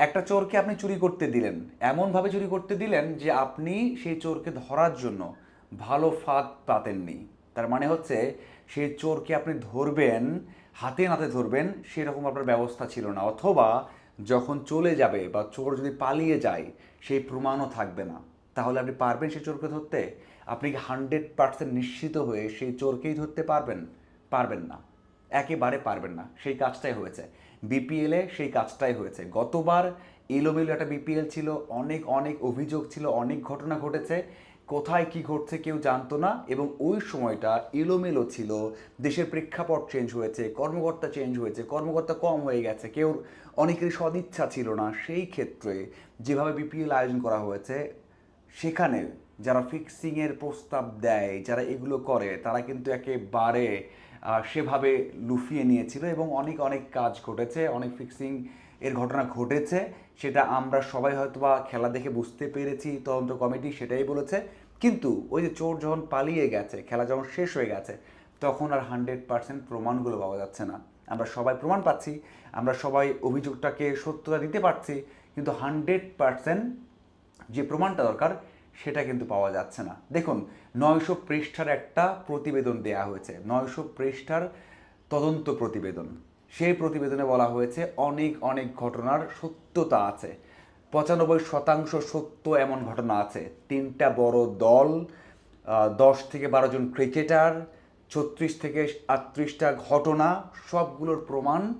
একটা চোরকে আপনি চুরি করতে দিলেন। এমনভাবে চুরি করতে দিলেন যে আপনি সেই চোরকে ধরার জন্য ভালো ফাঁদ পাতেননি। তার মানে হচ্ছে সেই চোরকে আপনি ধরবেন, হাতে নাতে ধরবেন, সেরকম আপনার ব্যবস্থা ছিল না। অথবা যখন চলে যাবে বা চোর যদি পালিয়ে যায়, সেই প্রমাণও থাকবে না। তাহলে আপনি পারবেন সেই চোরকে ধরতে? আপনি কি হান্ড্রেড পার্সেন্ট নিশ্চিত হয়ে সেই চোরকেই ধরতে পারবেন? পারবেন না। একেবারে পারবেন না। সেই কাজটাই হয়েছে। বিপিএলে সেই কাজটাই হয়েছে। গতবার এলোমেলো একটা বিপিএল ছিল, অনেক অনেক অভিযোগ ছিল, অনেক ঘটনা ঘটেছে। কোথায় কি ঘটছে কেউ জানতো না এবং ওই সময়টা এলোমেলো ছিল। দেশের প্রেক্ষাপট চেঞ্জ হয়েছে, কর্মকর্তা চেঞ্জ হয়েছে, কর্মকর্তা কম হয়ে গেছে, কেউ অনেকেরই সদিচ্ছা ছিল না। সেই ক্ষেত্রে যেভাবে বিপিএল আয়োজন করা হয়েছে, সেখানে যারা ফিক্সিংয়ের প্রস্তাব দেয়, যারা এগুলো করে, তারা কিন্তু একেবারে সেভাবে লুফিয়ে নিয়েছিল এবং অনেক অনেক কাজ ঘটেছে, অনেক ফিক্সিং এর ঘটনা ঘটেছে। সেটা আমরা সবাই হয়তোবা খেলা দেখে বুঝতে পেরেছি, তদন্ত কমিটি সেটাই বলেছে। কিন্তু ওই যে চোর যখন পালিয়ে গেছে, খেলা যখন শেষ হয়ে গেছে, তখন আর হান্ড্রেড পার্সেন্ট প্রমাণগুলো পাওয়া যাচ্ছে না। আমরা সবাই প্রমাণ পাচ্ছি, আমরা সবাই অভিযোগটাকে সত্যতা দিতে পারছি, কিন্তু হান্ড্রেড পার্সেন্ট যে প্রমাণটা দরকার সেটা কিন্তু পাওয়া যাচ্ছে না। দেখুন, নয়শো পৃষ্ঠার একটা প্রতিবেদন দেয়া হয়েছে। নয়শো পৃষ্ঠার তদন্ত প্রতিবেদন। সেই প্রতিবেদনে বলা হয়েছে, অনেক অনেক ঘটনার সত্যতা আছে। পঁচানব্বই শতাংশ সত্য এমন ঘটনা আছে। তিনটা বড় দল দশ থেকে বারো জন ক্রিকেটার, ছত্রিশ থেকে আটত্রিশটা ঘটনা, সবগুলোর প্রমাণ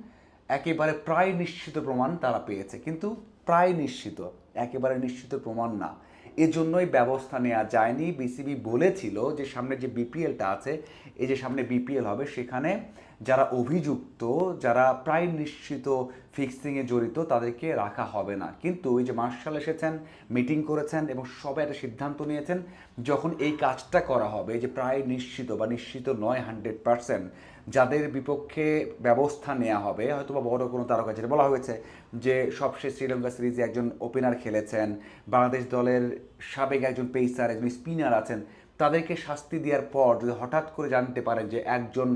একেবারে প্রায় নিশ্চিত প্রমাণ তারা পেয়েছে। কিন্তু প্রায় নিশ্চিত, একেবারে নিশ্চিত প্রমাণ না। এজন্যই ব্যবস্থা নেওয়া যায়নি। বিসিবি বলেছিল যে সামনে যে বিপিএলটা আছে, এই যে সামনে বিপিএল হবে, সেখানে যারা অভিযুক্ত, যারা প্রায় নিশ্চিত ফিক্সিংয়ে জড়িত তাদেরকে রাখা হবে না। কিন্তু ওই যে মার্শাল এসেছেন মিটিং করেছেন এবং সবাই একটা সিদ্ধান্ত নিয়েছেন, যখন এই কাজটা করা হবে যে প্রায় নিশ্চিত বা নিশ্চিত নয় হান্ড্রেড পার্সেন্ট যাদের বিপক্ষে ব্যবস্থা নেওয়া হবে হয়তো বা বড় কোনো তারকা যেটা বলা হয়েছে যে সবশেষ শ্রীলঙ্কা সিরিজে একজন ওপেনার খেলেছেন, বাংলাদেশ দলের সাবেক একজন পেসার একজন স্পিনার আছেন, তাদেরকে শাস্তি দেওয়ার পর যদি হঠাৎ করে জানতে পারেন যে একজন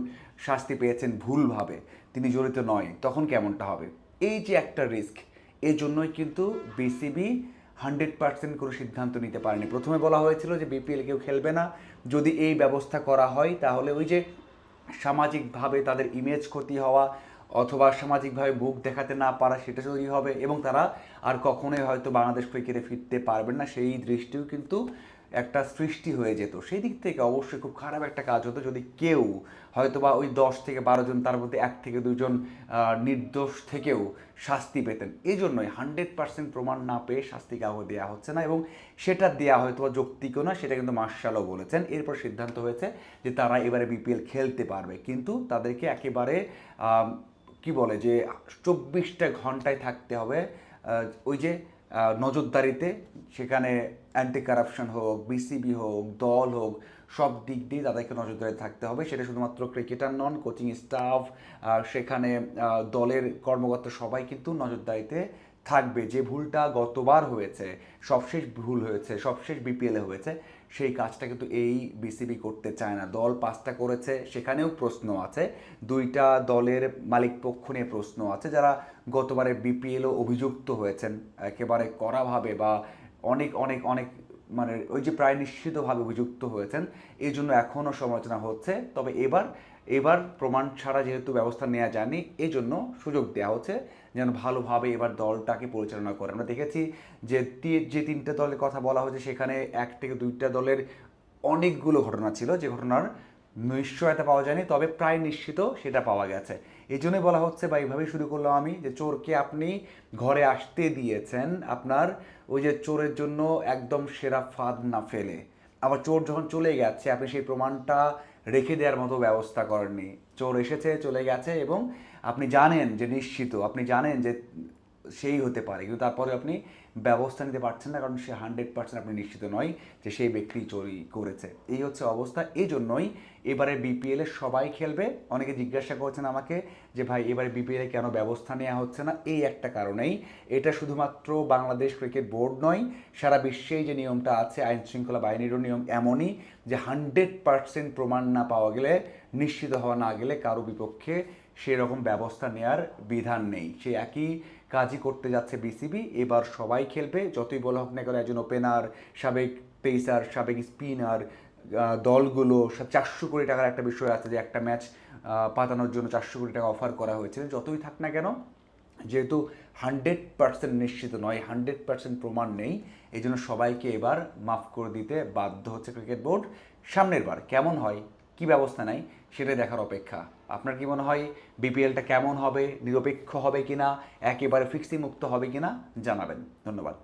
শাস্তি পেয়েছেন ভুলভাবে, তিনি জড়িত নয়, তখন কেমনটা হবে? এই যে একটা রিস্ক এই জন্যই কিন্তু বিসিবি হান্ড্রেড পার্সেন্ট কোনো সিদ্ধান্ত নিতে পারেনি। প্রথমে বলা হয়েছিল যে বিপিএল কেউ খেলবে না। যদি এই ব্যবস্থা করা হয়, তাহলে ওই যে সামাজিকভাবে তাদের ইমেজ ক্ষতি হওয়া অথবা সামাজিকভাবে বুক দেখাতে না পারা সেটা তৈরি হবে এবং তারা আর কখনোই হয়তো বাংলাদেশ ক্রিকেটে ফিরতে পারবেন না। সেই দৃষ্টিও কিন্তু একটা সৃষ্টি হয়ে যেত। সেই দিক থেকে অবশ্যই খুব খারাপ একটা কাজ হতো যদি কেউ হয়তো বা ওই দশ থেকে বারো জন, তার মধ্যে এক থেকে দুজন নির্দোষ থেকেও শাস্তি পেতেন। এই জন্যই হান্ড্রেড পার্সেন্ট প্রমাণ না পেয়ে শাস্তি কাউকে দেওয়া হচ্ছে না এবং সেটা দেওয়া হয়তো বা যৌক্তিকও না সেটা কিন্তু মার্শালও বলেছেন। এরপর সিদ্ধান্ত হয়েছে যে তারা এবারে বিপিএল খেলতে পারবে। কিন্তু তাদেরকে একেবারে কি বলে যে চব্বিশটা ঘন্টায় থাকতে হবে। ওই যে নজরদারিতে সেখানে অ্যান্টি কারাপশন হোক বিসিবি হোক, দল হোক, সব দিক দিয়ে তাদেরকে নজরদারি থাকতে হবে। সেটা শুধুমাত্র ক্রিকেটার নন কোচিং স্টাফ সেখানে দলের কর্মকর্তা সবাই কিন্তু নজরদারিতে থাকবে, যে ভুলটা গতবার হয়েছে, সবশেষ ভুল হয়েছে, সবশেষ বিপিএলে হয়েছে, সেই কাজটা কিন্তু এই বিসিবি করতে চায় না। দল পাঁচটা করেছে, সেখানেও প্রশ্ন আছে। দুইটা দলের মালিক পক্ষ নিয়ে প্রশ্ন আছে, যারা গতবারে বিপিএলও অভিযুক্ত হয়েছেন। একেবারে কড়াভাবে বা অনেক অনেক অনেক মানে ওই যে প্রায় নিশ্চিতভাবে অভিযুক্ত হয়েছেন এই জন্য এখনও সমালোচনা হচ্ছে। তবে এবার এবার প্রমাণ ছাড়া যেহেতু ব্যবস্থা নেওয়া যায়নি এই জন্য সুযোগ দেওয়া হচ্ছে যেন ভালোভাবে এবার দলটাকে পরিচালনা করে। আমরা দেখেছি যে যে তিনটে দলের কথা বলা হয়েছে, সেখানে এক থেকে দুইটা দলের অনেকগুলো ঘটনা ছিল। যে ঘটনার নিশ্চয়তা পাওয়া যায়নি, তবে প্রায় নিশ্চিত সেটা পাওয়া গেছে। এই জন্যই বলা হচ্ছে বা এইভাবেই শুরু করলাম আমি যে চোরকে আপনি ঘরে আসতে দিয়েছেন, আপনার ওই যে চোরের জন্য একদম সেরা ফাঁদ না ফেলে। আবার চোর যখন চলে গেছে, আপনি সেই প্রমাণটা রেখে দেওয়ার মতো ব্যবস্থা করেননি। চোর এসেছে, চলে গেছে এবং আপনি জানেন যে নিশ্চিত, আপনি জানেন যে সেই হতে পারে। কিন্তু তারপরে আপনি ব্যবস্থা নিতে পারছেন না, কারণ সে হান্ড্রেড পার্সেন্ট আপনি নিশ্চিত নয় যে সেই ব্যক্তি চুরি করেছে। এই হচ্ছে অবস্থা। এই জন্যই এবারে বিপিএলে সবাই খেলবে। অনেকে জিজ্ঞাসা করছেন আমাকে যে, ভাই, এবারে বিপিএলে কেন ব্যবস্থা নেওয়া হচ্ছে না? এই একটা কারণেই। এটা শুধুমাত্র বাংলাদেশ ক্রিকেট বোর্ড নয়, সারা বিশ্বেই যে নিয়মটা আছে আইন শৃঙ্খলা বাহিনীরও নিয়ম এমনই যে হান্ড্রেড পার্সেন্ট প্রমাণ না পাওয়া গেলে, নিশ্চিত হওয়া না গেলে কারও বিপক্ষে সেরকম ব্যবস্থা নেয়ার বিধান নেই। সে একই কাজই করতে যাচ্ছে বিসিবি। এবার সবাই খেলবে, যতই বলা হোক না কেন একজন ওপেনার সাবেক পেসার সাবেক স্পিনার দলগুলো চারশো কোটি টাকার একটা বিষয় আছে যে একটা ম্যাচ পাতানোর জন্য চারশো কোটি টাকা অফার করা হয়েছিল যতই থাক না কেন, যেহেতু হান্ড্রেড পার্সেন্ট নিশ্চিত নয়, হান্ড্রেড পার্সেন্ট প্রমাণ নেই এই জন্য সবাইকে এবার মাফ করে দিতে বাধ্য হচ্ছে ক্রিকেট বোর্ড। সামনের বার কেমন হয়? কি ব্যবস্থা নেয় সেটাই দেখার অপেক্ষা। আপনার কি মনে হয় বিপিএলটা কেমন হবে, নিরপেক্ষ হবে কিনা, একেবারে ফিক্সিং মুক্ত হবে কিনা, জানাবেন। ধন্যবাদ।